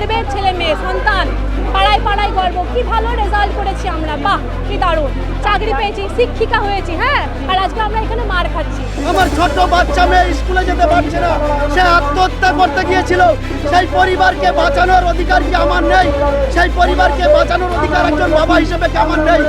গর্বের ছেলে মেয়ে, সন্তান। পাড়ায় পাড়ায় গর্ব। কি ভালো রেজাল্ট করেছি আমরা। বাহ, কি দারুণ। চাকরি পেয়েছি, শিক্ষিকা হয়েছি হ্যাঁ? আর আজকে আমরা এখানে মার খাচ্ছি। আমার ছোট বাচ্চা মেয়ে স্কুলে যেতে পারছে না। সে আত্মহত্যা করতে গিয়েছিল। সেই পরিবারকে বাঁচানোর অধিকার কি আমার নেই? সেই পরিবারকে বাঁচানোর অধিকার একজন বাবা হিসেবে কি আমার নেই?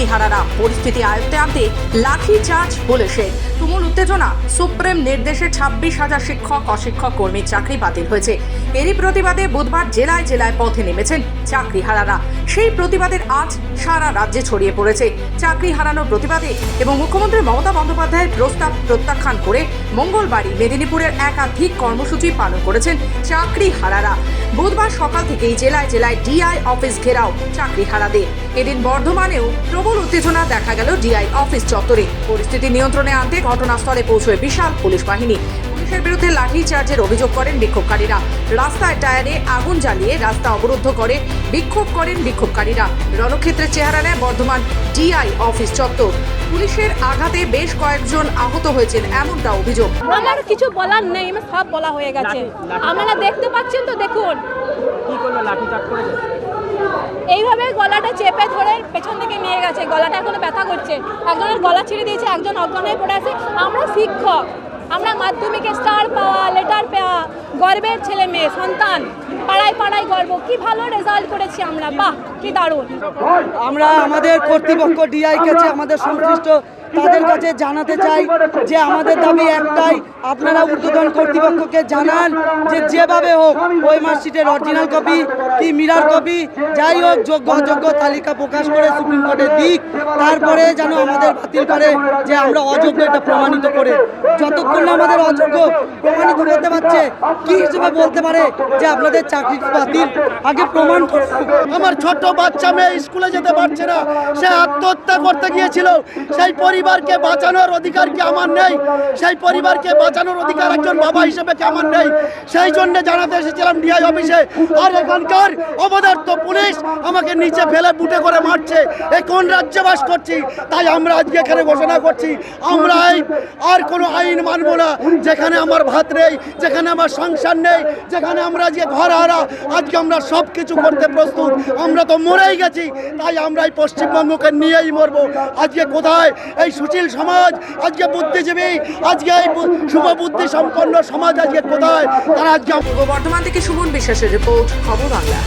বিক্ষোভের পরিস্থিতি আয়ত্তে আনতে লাঠি চার্জ পুলিশের তুমুল উত্তেজনা, সুপ্রিম নির্দেশে ছাব্বিশ হাজার শিক্ষক, অশিক্ষক কর্মীর চাকরি বাতিল হয়েছে। এরই প্রতিবাদে বুধবার জেলায় জেলায় পথে নেমেছেন চাকরি হারারা সেই প্রতিবাদের আজ সারা রাজ্যে ছড়িয়ে পড়েছে। চাকরি হারানোর প্রতিবাদে এবং মুখ্যমন্ত্রী মমতা বন্দ্যোপাধ্যায়ের প্রস্তাব প্রত্যাখ্যান করে মঙ্গলবারই মেদিনীপুরের একাধিক কর্মসূচি পালন করেছেন চাকরি হারারা বুধবার সকাল থেকেই জেলায় জেলায় ডিআই অফিস ঘেরাও চাকরি হারাদের এদিন বর্ধমানেও প্রবল উত্তেজনা দেখা গেল ডিআই অফিস চত্বরে। পরিস্থিতি নিয়ন্ত্রণে আনতে ঘটনাস্থলে পৌঁছয় বিশাল পুলিশ বাহিনী। পুলিশের বিরুদ্ধে লাঠি চার্জের অভিযোগ করেন বিক্ষোভকারীরা। রাস্তায় টায়ারে আগুন জ্বালিয়ে রাস্তা অবরুদ্ধ করে বিক্ষোভ করেন বিক্ষোভকারীরা। রণক্ষেত্রের চেহারা নেয় বর্ধমান ডিআই অফিস চত্বর। পুলিশের আঘাতে বেশ কয়েকজন আহত হয়েছেন এমনটা অভিযোগ। আমার কিছু বলার নেই আমার সব বলা হয়ে গেছে। আপনারা দেখতে পাচ্ছেন তো দেখুন। কি করল? লাঠি চার্জ করেছে? এইভাবে গলাটা চেপে ধরে পেছন থেকে নিয়ে গেছে। গলাটা এখনও ব্যথা করছে। একজনের গলা ছিঁড়ে দিয়েছে, একজন অজ্ঞানে পড়ে আছে। আমরা শিক্ষক, আমরা মাধ্যমিকে স্টার পাওয়া লেটার পাওয়া, গর্বের ছেলে মেয়ে, সন্তান। পাড়ায় পাড়ায় গর্ব। কি ভালো রেজাল্ট করেছি আমরা। বাহ, কি দারুণ। আমরা আমাদের কর্তৃপক্ষ ডিআই কাছে আমাদের সংশ্লিষ্ট তাদের কাছে জানাতে চাই যে আমাদের দাবি একটাই, আপনারা ঊর্ধ্বতন কর্তৃপক্ষকে জানান যে যেভাবে হোক ওই মার্কশিটের অরিজিনাল কপি কি মিরার কপি যাই হোক, যোগ্য অযোগ্য তালিকা প্রকাশ করে সুপ্রিম কোর্টে দিক, তারপরে যেন আমাদের বাতিল করে যে আমরা অযোগ্য এটা প্রমাণিত করে। যতক্ষণ না আমাদের অযোগ্য প্রমাণিত করতে পারছে, কি হিসেবে বলতে পারে যে আপনাদের চাকরি বাতিল? আগে প্রমাণ করুন। আমার ছোট বাচ্চা মেয়ে স্কুলে যেতে পারছে না, সে আত্মহত্যা করতে গিয়েছিল, সেই পরিবারকে বাঁচানোর অধিকার কি আমার নেই? সেই পরিবারকে বাঁচানোর অধিকার একজন বাবা হিসেবে কি আমার নেই? সেই জন্য জানাতে এসেছিলাম ডিআই অফিসে। আর এখানকার অবদার্থ পুলিশ আমাকে নিচে ফেলে বুটে করে মারছে। এ কোন রাজ্যে বাস করছি? তাই আমরা আজকে এখানে ঘোষণা করছি। আমরা এই আর কোনো আইন মানবো না। যেখানে আমার ভাত নেই, যেখানে আমার সংসার নেই, যেখানে আমরা আজকে ঘর হারা আজকে আমরা সব কিছু করতে প্রস্তুত। আমরা তো মরেই গেছি, তাই আমরা এই পশ্চিমবঙ্গকে নিয়েই মরবো। আজকে কোথায় এই সুশীল সমাজ আজকে বুদ্ধিজীবী, আজকে এই শুভ শুভবুদ্ধি সম্পন্ন সমাজ আজকে কোথায়? তারা আজকে বর্ধমান থেকে সুমন বিশ্বাসের রিপোর্ট, খবর বাংলা।